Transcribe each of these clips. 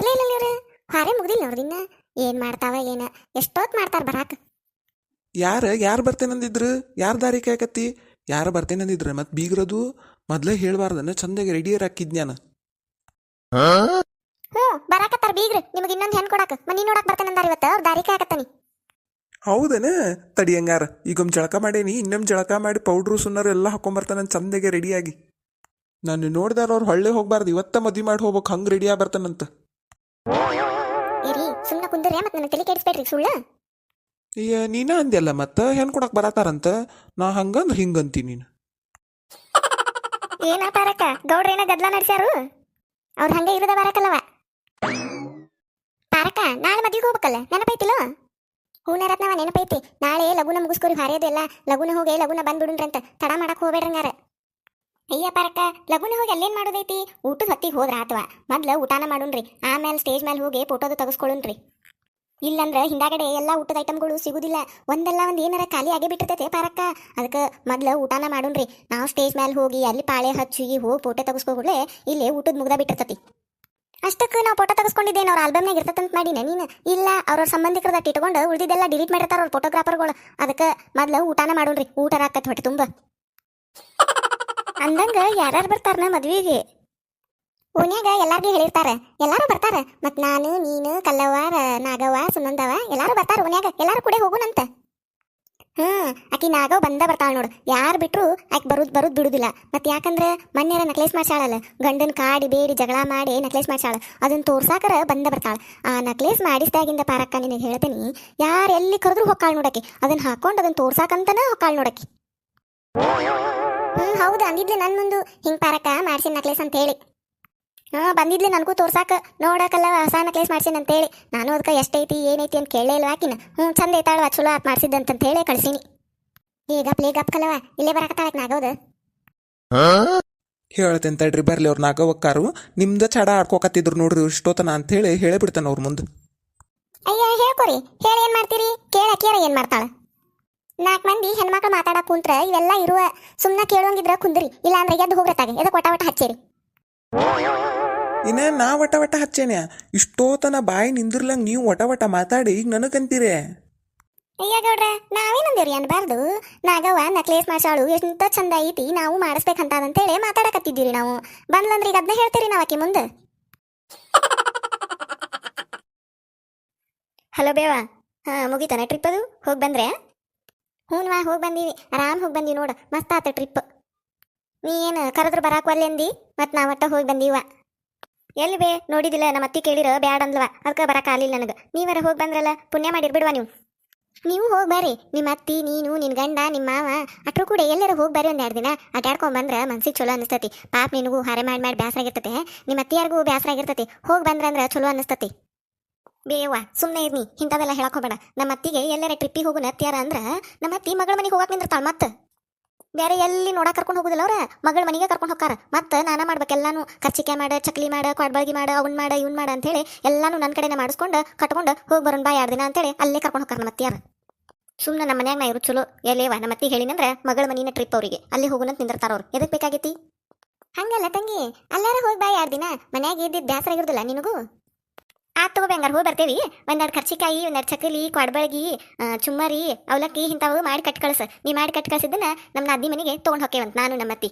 ಬರ್ಲೇ ಇಲ್ಲ ಇವ್ರು ಹಾರೆ ಮುಗ್ದಿಲ್ಲ ಇನ್ನ ಏನ್ ಮಾಡ್ತಾವ ಏನ? ಎಷ್ಟೊತ್ ಮಾಡ್ತಾರ ಬರಾಕ? ಯಾರ? ಯಾರು ಬರ್ತೇನಂದಿದ್ರು? ಯಾರ ದಾರಿ ಕಾಯಕತ್ತಿ ಯಾರು ಬರ್ತೇನಂದಿದ್ರು? ಮತ್ತೆ ಬೀಗ್ರದು ಮೊದ್ಲೇ ಹೇಳ್ಬಾರ್ದನ ಚಂದಾಗಿ ರೆಡಿಯರ್ ಹಾಕಿದ್ನ್ಯಾನ ಹ್ಞೂ ಬರಾಕತ್ತಾರ ಬೀಗ್ರ. ನಿಮಗೆ ಇನ್ನೊಂದು ಹೆಣ್ ಕೊಡಾಕ. ಮನಿ ನೋಡಕ್ ಬರ್ತೇನಂದಾರ ಇವತ್ತು? ಅವ್ರ ದಾರಿ ಕಾಯಕತ್ತಾನಿ ಹೌದನ? ತಡಿ ಹಂಗಾರ. ಈಗೊಮ್ಮೆ ಜಳಕ ಮಾಡೇನಿ ಇನ್ನೊಮ್ಮೆ ಜಳಕ ಮಾಡಿ ಪೌಡ್ರು ಸುನ್ನರು ಎಲ್ಲ ಹಾಕೊಂಬರ್ತಾನ ಚಂದಗೆ ರೆಡಿಯಾಗಿ ನಾನು ನೋಡ್ದಾರ ಅವ್ರು ಹೊಳ್ಳೆ ಹೋಗ್ಬಾರ್ದು. ಇವತ್ತ ಮದ್ವಿ ಮಾಡಿ ಹೋಗ್ಬೇಕು ಹಂಗೆ ರೆಡಿಯಾಗಿ ಬರ್ತಾನಂತ. ಕುಂದ್ರೆ ಮತ್ತೆ ನನಗೆ ತಲೆ ಕೆಡಿಸ್ಬೇಡ್ರಿ ಸುಳ್ಳು. ಅಯ್ಯ ನೀನ ಅಂದ್ಯಲ್ಲ ಮತ್ತ? ಹೆಣ್ ಕೊಡಕ್ ಬರತಾರಂತ ನಾ ಹಂಗಂದ್ರೆ ಅಂತೀನಿ ನೀನು. ಏನ ಪಾರಕ್ಕ ಗೌಡ್ರ ಏನ ಗದ್ಲ ನಡೆಸ್ಯಾರು? ಅವ್ರು ಹಂಗೆ ಇರದ ಬರಕಲ್ಲವ ಪಾರಕ್ಕ ನಾಳೆ ಮದ್ವಿಗೆ ಹೋಗ್ಬೇಕಲ್ಲ? ನೆನಪೈತಿಲ್ಲ? ಹೂನ ರತ್ನವ ನೆನಪೈತಿ. ನಾಳೆ ಲಗುನ ಮುಗಿಸ್ಕೋರಿ ಎಲ್ಲ. ಲಗುನ ಹೋಗಿ ಲಗುನ ಬಂದ್ಬಿಡುನ್ರಿ ಅಂತ ತಡ ಮಾಡಕ್ ಹೋಗ್ಬೇಡ್ರಂಗಾರ ಅಯ್ಯ ಪಾರಕ್ಕ ಲಗುನ ಹೋಗಿ ಅಲ್ಲೇನ್ ಮಾಡೋದೈತಿ? ಊಟದ ಹೊತ್ತಿಗೆ ಹೋದ್ರ ಆತವ. ಮೊದ್ಲ ಊಟಾನ ಮಾಡುನ್ರಿ. ಆಮೇಲೆ ಸ್ಟೇಜ್ ಮೇಲೆ ಹೋಗಿ ಫೋಟೋದು ತೆಗೆಸ್ಕೊಳ್ಳುನ್ರಿ ಇಲ್ಲಂದ್ರ ಹಿಂದಾಗಡೆ ಎಲ್ಲ ಊಟದ ಐಟಮ್ಗಳು ಸಿಗುದಿಲ್ಲ. ಒಂದಲ್ಲ ಒಂದ್ ಏನಾರ ಖಾಲಿ ಆಗೇ ಬಿಟ್ಟಿರ್ತೈತೆ ಪಾರಕ್ಕ. ಅದಕ್ಕೆ ಮೊದ್ಲ ಊಟನ ಮಾಡುನ್ರಿ ನಾವು ಸ್ಟೇಜ್ ಮೇಲೆ ಹೋಗಿ ಅಲ್ಲಿ ಪಾಳೆ ಹಚ್ಚಿ ಹೋಗಿ ಫೋಟೋ ತೆಗೆಸ್ಕೊಬಿಡ್ಲೆ ಇಲ್ಲಿ ಊಟದ ಮುಗ್ದ ಬಿಟ್ಟಿರ್ತತಿ. ಅಷ್ಟಕ್ಕೆ ನಾವು ಫೋಟೋ ತಗಸ್ಕೊಂಡಿದ್ದೇನೆ ಅವ್ರ ಆಲ್ಬಮ್ನಾಗ ಇರ್ತದಂತ ಮಾಡಿನ ನೀನು? ಇಲ್ಲ ಅವ್ರ ಸಂಬಂಧಿಕರದ ಇಟ್ಕೊಂಡು ಉಳಿದಿದ್ದೆಲ್ಲ ಡಿಲೀಟ್ ಮಾಡಿರ್ತಾರ ಅವ್ರ ಫೋಟೋಗ್ರಾಫರ್ಗಳು ಅದಕ್ಕೆ ಮೊದ್ಲ ಊಟನ ಮಾಡುನ್ರಿ ಊಟ ಹಾಕತ್ ಹೊಟ್ಟೆ ತುಂಬ. ಅಂದಂಗ ಯಾರ್ಯಾರು ನಾ ಮದ್ವಿಗೆ? ಓನ್ಯಾಗ ಎಲ್ಲಾರ್ಗೂ ಹೇಳಿರ್ತಾರ, ಎಲ್ಲಾರು ಬರ್ತಾರ. ಮತ್ ನಾನು, ನೀನು, ಕಲ್ಲವ್ವ, ನಾಗವ್ವ ಸುನಂದವ ಎಲ್ಲಾರು ಬರ್ತಾರ ಓನ್ಯಾಗ ಎಲ್ಲಾರು ಕೂಡ ಹೋಗುನಂತ ಹ್ಮ್, ಆಕಿ ನಾಗವ್ ಬಂದ ಬರ್ತಾಳ ನೋಡು. ಯಾರು ಬಿಟ್ರು ಆಕೆ ಬರುದ್ ಬರುದ್ ಬಿಡುದಿಲ್ಲ. ಮತ್ ಯಾಕಂದ್ರ ಮನ್ಯಾರ ನಕ್ಲೇಸ್ ಮಾಡ್ಸಾಳಲ್ಲ ಗಂಡನ್ ಕಾಡಿ ಬೇಡಿ ಜಗಳ ಮಾಡಿ ನಕ್ಲೇಸ್ ಮಾಡ್ಸಾಳ ಅದನ್ನ ತೋರ್ಸಾಕರ ಬಂದ ಬರ್ತಾಳ. ಆ ನಕ್ಲೇಸ್ ಮಾಡಿಸ್ದಾಗಿಂದ ಪಾರಕ್ಕ ನಿನಗೆ ಹೇಳ್ತೀನಿ, ಯಾರು ಎಲ್ಲಿ ಕರೆದ್ರು ಹೊಕ್ಕಾಳ್ ನೋಡಕ್ಕೆ ಅದನ್ನ ಹಾಕೊಂಡು ಅದನ್ನ ತೋರ್ಸಾಕಂತನ ಹೊಕ್ಕಾಳ್ ನೋಡಕ್ಕೆ ಹ್ಮ್, ಹೌದು, ಅಂದಿದ್ಲೆ ನನ್ನ ಮುಂದು. ಹಿಂಗ್ ಪಾರಕ್ಕ ಮಾಡ್ಸಿನ ನಕ್ಲೇಸ್ ಅಂತ ಹೇಳಿ. ಹಾ ಬಂದಿದ್ಲಿ ನನಗೂ ತೋರ್ಸಾಕ. ನೋಡಕಲ್ಲ ಹೊಸ ನಕ್ಲೇಸ್ ಮಾಡ್ಸಿನ ಅಂತೇಳಿ ನಾನು ಅದಕ್ಕೆ ಎಷ್ಟೈತಿ ಏನೈತಿ ಅಂತ ಕೇಳಲೇ ಇಲ್ವಾ ಆಕಿನ? ಹ್ಞೂ ಚಂದ ಐತಾಳವ ಚಲೋ ಆತ್ ಮಾಡ್ಸಿದ್ದಂತ ಹೇಳಿ ಕಳ್ಸೀನಿ. ಈಗ ಪ್ಲೇ ಗಪ್ ಕಲವ. ಇಲ್ಲೇ ಬರಾಕತ್ತಾಳಕ್ ನಾಗೌದು ಹೇಳ್ತೇನೆ ತಡ್ರಿ ಬರ್ಲಿ ಅವ್ರು ನಾಗವಕ್ಕಾರು ನಿಮ್ದ ಚಡ ಆಡ್ಕೋಕತ್ತಿದ್ರು ನೋಡ್ರಿ ಇಷ್ಟೋತನ ಅಂತ ಹೇಳಿ ಬಿಡ್ತಾನೆ ಅವ್ರ ಮುಂದೆ. ಅಯ್ಯ ಹೇಳ್ಕೊರಿ. ಹೇಳಿ ಏನ್ ಮಾಡ್ತೀರಿ? ಕೇಳ ಕೇಳ ಏನ್ ಮಾಡ್ತಾಳ? ನಾಲ್ಕು ಮಂದಿ ಹೆಣ್ಮಕ್ಳು ಮಾತಾಡಕ್ ಕುಂತ್ರ ಇವೆಲ್ಲ ಇರುವ ಸುಮ್ನ ಕೇಳೋಂಗಿದ್ರ ಕುಂದ್ರಿ. ಇಲ್ಲಾಂದ್ರೆ ಎದ್ದು ಹೋಗ್ರತಾಗೆ ಎದಕ್ಕೆ ಒಟ ಒಟ ಹಚ್ಚಿರಿ? ಇನ್ನ ನಾ ವಟ ವಟ ಹಚ್ಚೇನೆ ಇಷ್ಟೋ ತನ ಬಾಯಿ ನಿಂದಿರ್ಲಂಗ್ ನೀವು ವಟ ವಟ ಮಾತಾಡಿ ಈಗ ನನಗಂತೀರೇ. ಅಯ್ಯ ಗೌಡ್ರ ನಾವೇನಂದೇವ್ರಿ ಅನ್ಬಾರ್ದು? ನಾಗವ್ವ ನಕ್ಲೇಸ್ ಮಾಡ್ಸಾಳು, ಎಂತ ಚಂದ ಐತಿ, ನಾವು ಮಾಡಿಸ್ಬೇಕಂತ ಅಂತೇಳಿ ಮಾತಾಡಕತ್ತಿದ್ದೀರಿ ನಾವು. ಬಂದ್ಲಂದ್ರೆ ಈಗ ಅದನ್ನ ಹೇಳ್ತೀರಿ ನಾವು ಆಕಿ ಮುಂದೆ. ಹಲೋ ಬೇವ, ಹಾ, ಮುಗಿತಾನ ಟ್ರಿಪ್ ಅದು? ಹೋಗಿ ಬಂದ್ರೆ ಹ್ಞೂ ಹೋಗಿ ಬಂದೀವಿ. ಆರಾಮ್ ಹೋಗಿ ಬಂದೀವಿ ನೋಡು, ಮಸ್ತ್ ಆತ ಟ್ರಿಪ್ ನೀ ಏನು ಕರೆದ್ರು ಬರಾಕ್ ಒಲ್ಲೆಂದಿ? ಮತ್ತು ನಾವು ಒಟ್ಟ ಹೋಗಿ ಬಂದೀವ. ಎಲ್ಲಿ ಬೇ, ನೋಡಿದಿಲ್ಲ, ನಮ್ಮ ಅತ್ತಿ ಕೇಳಿರ ಬ್ಯಾಡ ಅಂದ್ಲವ. ಅದಕ್ಕೆ ಬರಕ್ಕ ಆಗಲಿಲ್ಲ ನನಗೆ. ನೀವರ ಹೋಗಿ ಬಂದ್ರಲ್ಲ, ಪುಣ್ಯ ಮಾಡಿರ್ಬಿಡ್ವಾ ನೀವು. ನೀವು ಹೋಗಿ ಬರ್ರಿ. ನಿಮ್ಮ ಅತ್ತಿ, ನೀನು ನಿನ್ನ ಗಂಡ ನಿಮ್ಮ ಮಾವ, ಅಟ್ರು ಕೂಡ ಎಲ್ಲರೂ ಹೋಗಿ ಬರ್ರಿ ಒಂದು ಎರಡು ದಿನ. ಅಡ್ಯಾಡ್ಕೊಂಡ್ ಬಂದ್ರ ಮನ್ಸಿಗೆ ಚಲೋ ಅನಿಸ್ತತಿ ಪಾಪ ನಿನಗೂ ಹರೆ ಮಾಡಿ ಮಾಡಿ ಬೇಸರ ಆಗಿರ್ತತೆ ನಿಮ್ಮ ಅತ್ತಿಯಾರಿಗೂ ಬೇಸರ ಆಗಿರ್ತತಿ. ಹೋಗಿ ಅಂದ್ರೆ ಚಲೋ ಅನಿಸ್ತತಿ ಬೇವ ಸುಮ್ಮನೆ ಇರ್ನಿ. ಇಂಥವೆಲ್ಲ ಹೇಳಕ್ ಹೋಗಬೇಡ. ನಮ್ಮ ಅತ್ತಿಗೆ ಎಲ್ಲರ ಟ್ರಿಪ್ಪಿಗೆ ಹೋಗೋಣ ಅತ್ತಿಯಾರ ಅಂದ್ರ ನಮ್ಮ ಅತ್ತಿ ಮಗಳ ಮನೆಗೆ ಹೋಗಕ್ಕೆ ನಿಂದಿರ್ತಾಳೆ ಮತ್ತೆ. ಬೇರೆ ಎಲ್ಲಿ ನೋಡಕ್ ಕರ್ಕೊಂಡು ಹೋಗುದಿಲ್ಲ ಅವ್ರ? ಮಗಳ ಮನೆಗೆ ಕರ್ಕೊಂಡು ಹೋಗಾರ ಮತ್ತೆ ಮಾಡ್ಬೇಕು ಎಲ್ಲಾನು ಕರ್ಚಿಕೆ ಮಾಡ, ಚಕ್ಲಿ ಮಾಡ ಕೊಡ್ಬಳ್ಗಿ ಮಾಡ, ಅವ್ನ್ ಮಾಡ, ಇವ್ನ್ ಮಾಡ ಅಂತೇಳಿ ಎಲ್ಲಾನು ನನ್ನ ಕಡೆನೇ ಮಾಡಿಸ್ಕೊಂಡು ಕಟ್ಕೊಂಡು ಹೋಗಿ ಬರೋಣ ಬಾ ಎರಡು ದಿನ ಅಂತೇಳಿ ಅಲ್ಲೇ ಕರ್ಕೊಂಡು ಹೋಗಾರ ನಮ್ಮ ಯಾರು. ಸುಮ್ಮನೆ ನಮ್ಮ ಮನ್ಯಾಗ ನಾ ಇರು ಚಲೋ. ಎಲ್ಲಿವ ನಮ್ಮ ಅತ್ತಿ ಹೇಳಿನಂದ್ರ ಮಗಳ ಮನಿನ ಟ್ರಿಪ್ ಅವರಿಗೆ. ಅಲ್ಲಿ ಹೋಗುನಂತ ನಿಂದಿರ್ತಾರ ಅವ್ರು. ಎದಕ್ಕೆ ಬೇಕಾಗೈತಿ? ಹಂಗಲ್ಲ ತಂಗಿ. ಅಲ್ಲಾರ ಹೋಗಿ ಬಾ ಎರಡು ದಿನ ಮನ್ಯಾಗ ಇದ್ದಿದ್ದು ಬ್ಯಾಸರ ಆಗಿರೋದಿಲ್ಲ ನಿನಗೂ? ಆತ್ ತಗೋ ಬೆಂಗಾರ ಹೋಗಿ ಬರ್ತೇವಿ. ಒಂದೆರಡು ಖರ್ಚಿಕಾಯಿ ಒಂದೆರಡು ಕೊಡ್ಬಳಗಿ ಆ, ಚುಮ್ಮರಿ ಅವಲಕ್ಕಿ ಇಂಥವು ಮಾಡಿ ಕಟ್ ಕಳಿಸ. ನೀ ಮಾಡಿ ಕಟ್ ಕಳಿಸಿದ್ದನ್ನ ನಮ್ಮ ನಾದಿ ಮನೆಗೆ ತೊಗೊಂಡು ಅಂತ ನಾನು ನಮ್ಮ ಅತ್ತಿ.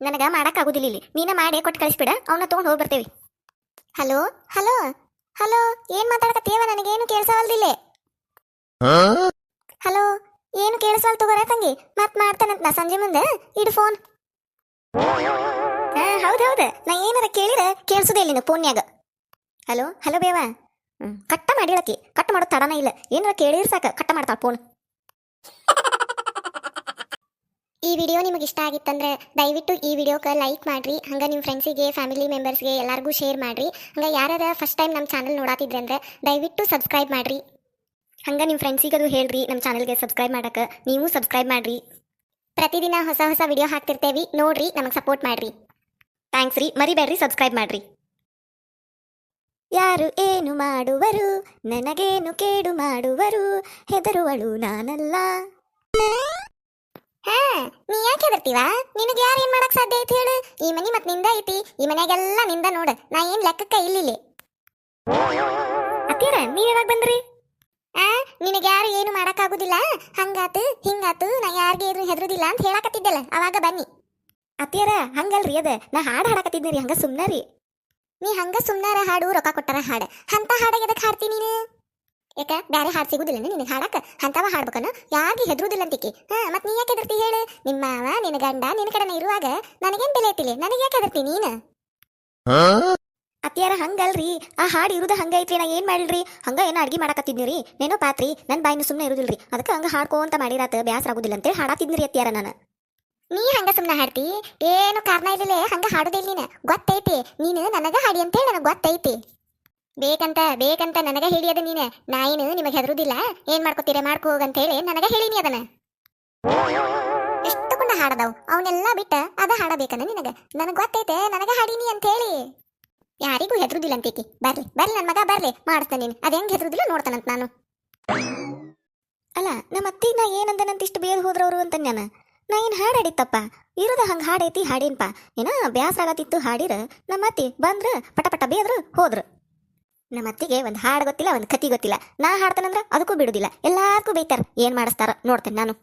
ನನಗೆ ಮಾಡೋಕ್ಕಾಗೋದಿಲ್ಲ ಆಗುದಿಲ್ಲ ಇಲ್ಲಿ. ನೀನ ಮಾಡಿ ಕೊಟ್ಟು ಕಳಿಸ್ಬಿಡ ಅವನ್ನ ತೊಗೊಂಡು ಹೋಗಿ ಬರ್ತೇವಿ. ಹಲೋ ಹಲೋ ಹಲೋ ಏನು ಮಾತಾಡಕತ್ತೀವ ನನಗೇನು ಕೇಳಿಸವಲ್ದಿಲ್ಲ? ಹಲೋ ಏನು ಕೇಳಿಸವಲ್ ತಗೋರ ತಂಗಿ? ಮತ್ ಮಾಡ್ತಾನಂತ ನಾ ಸಂಜೆ ಮುಂದೆ? ಇಡು ಫೋನ್ ಹೌದು ಹೌದೌದು ನಾ ಏನಾರ ಕೇಳಿರ ಕೇಳಿಸೋದೇ ಇಲ್ಲ ಫೋನ್ಯಾಗ ಹಲೋ ಹಲೋ ಬೇವ. ಕಟ್ ಕಟ್ಟ ಮಾಡಿಳಕಿ ಕಟ್ ಮಾಡೋ ತಡನ ಇಲ್ಲ. ಏನಾರ ಕೇಳಿದ್ರೆ ಸಾಕು. ಕಟ್ಟ ಮಾಡ್ತಾಳೆ ಫೋನ್ ಈ ವಿಡಿಯೋ ನಿಮಗೆ ಇಷ್ಟ ಆಗಿತ್ತಂದ್ರೆ ದಯವಿಟ್ಟು ಈ ವಿಡಿಯೋಕ್ಕೆ ಲೈಕ್ ಮಾಡಿರಿ. ಹಂಗೆ ನಿಮ್ಮ ಫ್ರೆಂಡ್ಸಿಗೆ ಫ್ಯಾಮಿಲಿ ಮೆಂಬರ್ಸ್ಗೆ ಎಲ್ಲರಿಗೂ ಶೇರ್ ಮಾಡಿರಿ. ಹಂಗೆ ಯಾರ್ಯಾರ ಫಸ್ಟ್ ಟೈಮ್ ನಮ್ಮ ಚಾನಲ್ ನೋಡಾತಿದ್ರೆ ಅಂದ್ರೆ ದಯವಿಟ್ಟು ಸಬ್ಸ್ಕ್ರೈಬ್ ಮಾಡಿರಿ. ಹಂಗೆ ನಿಮ್ಮ ಫ್ರೆಂಡ್ಸಿಗೆ ಅದು ಹೇಳ್ರಿ ನಮ್ಮ ಚಾನಲ್ಗೆ ಸಬ್ಸ್ಕ್ರೈಬ್ ಮಾಡಕ್ಕೆ ನೀವು ಸಬ್ಸ್ಕ್ರೈಬ್ ಮಾಡಿರಿ. ಪ್ರತಿದಿನ ಹೊಸ ಹೊಸ ವಿಡಿಯೋ ಹಾಕ್ತಿರ್ತೇವೆ. ನೋಡಿರಿ ನಮಗೆ ಸಪೋರ್ಟ್ ಮಾಡಿರಿ. ಥ್ಯಾಂಕ್ಸ್ ರೀ. ಮರಿಬೇಡ್ರಿ ಸಬ್ಸ್ಕ್ರೈಬ್ ಮಾಡ್ರಿ. ಯಾರು ಏನು ಮಾಡುವರು? ನನಗೇನು ಕೇಡು ಮಾಡುವರು? ಹೆದರುವಳು ನಾನಲ್ಲ. ಹಾ ನೀ ಯಾಕೆ ಬರ್ತೀವ ನಿನಗೆ ಯಾರು ಏನ್ ಮಾಡಕ್ ಸಾಧ್ಯ ಐತಿ ಹೇಳು? ಈ ಮನಿ ಮತ್ನಿಂದ ಐತಿ. ಈ ಮನೆಗೆಲ್ಲ ನಿಂದ ನೋಡ. ನಾ ಏನ್ ಲೆಕ್ಕಕ್ಕ ಇಲ್ಲಿ ಅತ್ತೀರ ನೀವ್ ಯಾವಾಗ ಬಂದ್ರಿ? ಆ ನಿನಗೆ ಯಾರು ಏನು ಮಾಡಕ್ಕಾಗುದಿಲ್ಲ ಹಂಗಾತು ಹಿಂಗಾತು ನಾ ಯಾರಿಗೆ ಎದುರು ಹೆದರುದಿಲ್ಲ ಅಂತ ಹೇಳಕತ್ತಿದ್ದಲ್ಲ. ಅವಾಗ ಬನ್ನಿ. ಅತ್ತಿಯರ ಹಂಗಲ್ರಿ ಅದ. ನಾ ಹಾಡ್ ಹಾಡಕತ್ತಿದ್ನಿ ರೀ ಹಂಗ ಸುಮ್ನ ರೀ. ನೀ ಹಂಗ ಸುಮ್ನಾರ ಹಾಡು ರೊಕ್ಕ ಕೊಟ್ಟಾರ ಹಾಡ. ಅಂತ ಹಾಡ ಎದಕ್ಕೆ ಹಾಡ್ತಿ ನೀನು? ಯಾಕ? ಬ್ಯಾರೆ ಹಾಡ್ ಸಿಗುದಿಲ್ಲ ನಿನಗೆ ಹಾಡಕ? ಅಂತವ ಹಾಡ್ಬೇಕನ? ಯಾರಿಗೆ ಹೆದರುದಿಲ್ಲ ಅಂತಿಕೆ. ಹಾ ಮತ್ತೆ ನೀ ಯಾಕೆ ಹೆದರ್ತಿ ಹೇಳು? ನಿಮ್ಮ ಮಾವ ನಿನ್ನ ಗಂಡ ನಿನ್ನ ಕಡೆನ ಇರುವಾಗ ನನಗೇನ್ ಬೆಲೆ ಐತಿಲಿ? ನನಗೆ ಯಾಕೆ ಹೆದರ್ತಿ ನೀನು? ಅತ್ತಿಯಾರ ಹಂಗಲ್ರಿ. ಆ ಹಾಡು ಇರುದ ಹಂಗ ಐತ್ರಿ ನಾ ಏನ್ ಮಾಡಿಲ್ರಿ? ಹಂಗ ಏನೋ ಅಡ್ಗೆ ಮಾಡಕತ್ತಿದ್ನಿ ರೀ? ನೆನೋ ಪಾತ್ರಿ ನನ್ನ ಬಾಯಿನ ಸುಮ್ಮನೆ ಇರುದಿಲ್ರಿ. ಅದಕ್ಕೆ ಹಂಗ ಹಾಡ್ಕೋ ಅಂತ ಮಾಡಿರಾತ ಬ್ಯಾಸರ ಆಗುದಿಲ್ಲ ಅಂತೇಳಿ ಹಾಡಾತಿದ್ನಿ ರೀ ಅತ್ತಿಯಾರ ನಾನು. ನೀ ಹಂಗ ಸುಮ್ಮನೆ ಹಾಡ್ತಿ? ಏನು ಕಾರಣ ಇಲ್ಲಲೇ ಹಂಗ ಹಾಡೋದಿಲ್ಲ ನೀನು. ಗೊತ್ತೈತಿ. ನೀನು ನನಗ ಹಾಡಿ ಅಂತೇಳಿ ನನಗೆ ಗೊತ್ತೈತಿ. ಬೇಕಂತ ಬೇಕಂತ ನನಗ ಹೇಳಿಯದ ನೀನು. ನಾ ಏನು ನಿಮಗೆ ಹೆದರುದಿಲ್ಲ. ಏನ್ ಮಾಡ್ಕೋತೀರ? ಮಾಡ್ಕೋ ಹೋಗಂತ ಹೇಳಿ ನನಗ ಹೇಳಿನಿ ಅದನ್ನ. ಎಷ್ಟು ಕೊಂಡ ಹಾಡದವು. ಅವನ್ನೆಲ್ಲ ಬಿಟ್ಟ ಅದ ಹಾಡಬೇಕನ ನಿನಗ? ನನಗೆ ಗೊತ್ತೈತೆ. ನನಗ ಹಾಡಿನಿ ಅಂತ ಹೇಳಿ ಯಾರಿಗೂ ಹೆದರುದಿಲ್ಲ ಅಂತೈತಿ ಬರ್ಲಿ ಬರ್ಲಿ ನನ್ನ ಮಗ, ಬರ್ಲಿ. ಮಾಡಿಸ್ತಾನೆ ನೀನು. ಅದ ಹೆಂಗ್ ಹೆದರುದಿಲ್ಲ ನೋಡ್ತಾನಂತ ನಾನು. ಅಲ್ಲ ನಮ್ಮ ಅತ್ತಿ ನಾ ಏನಂದನಂತ ಇಷ್ಟು ಬೇಗ ಹೋದ್ರವರು ಅಂತ ನಾನು ನಾ ಏನು ಹಾಡಾಡಿತ್ತಪ್ಪ ಇರೋದ ಹಂಗೆ ಹಾಡೈತಿ, ಹಾಡೇನ್ಪ? ಏನ ಬ್ಯಾಸ ಆಗತ್ತಿತ್ತು ಹಾಡಿರ, ನಮ್ಮ ಅತ್ತಿ ಬಂದ್ರ, ಪಟ ಪಟ ಬೇದ್ರು, ಹೋದ್ರು. ನಮ್ಮ ಅತ್ತಿಗೆ ಒಂದು ಹಾಡು ಗೊತ್ತಿಲ್ಲ, ಒಂದು ಕತಿ ಗೊತ್ತಿಲ್ಲ. ನಾ ಹಾಡ್ತಾನಂದ್ರ ಅದಕ್ಕೂ ಬಿಡುದಿಲ್ಲ. ಎಲ್ಲಾರ್ಗೂ ಬೈತಾರ, ಏನ್ ಮಾಡಿಸ್ತಾರ ನೋಡ್ತೇನೆ ನಾನು.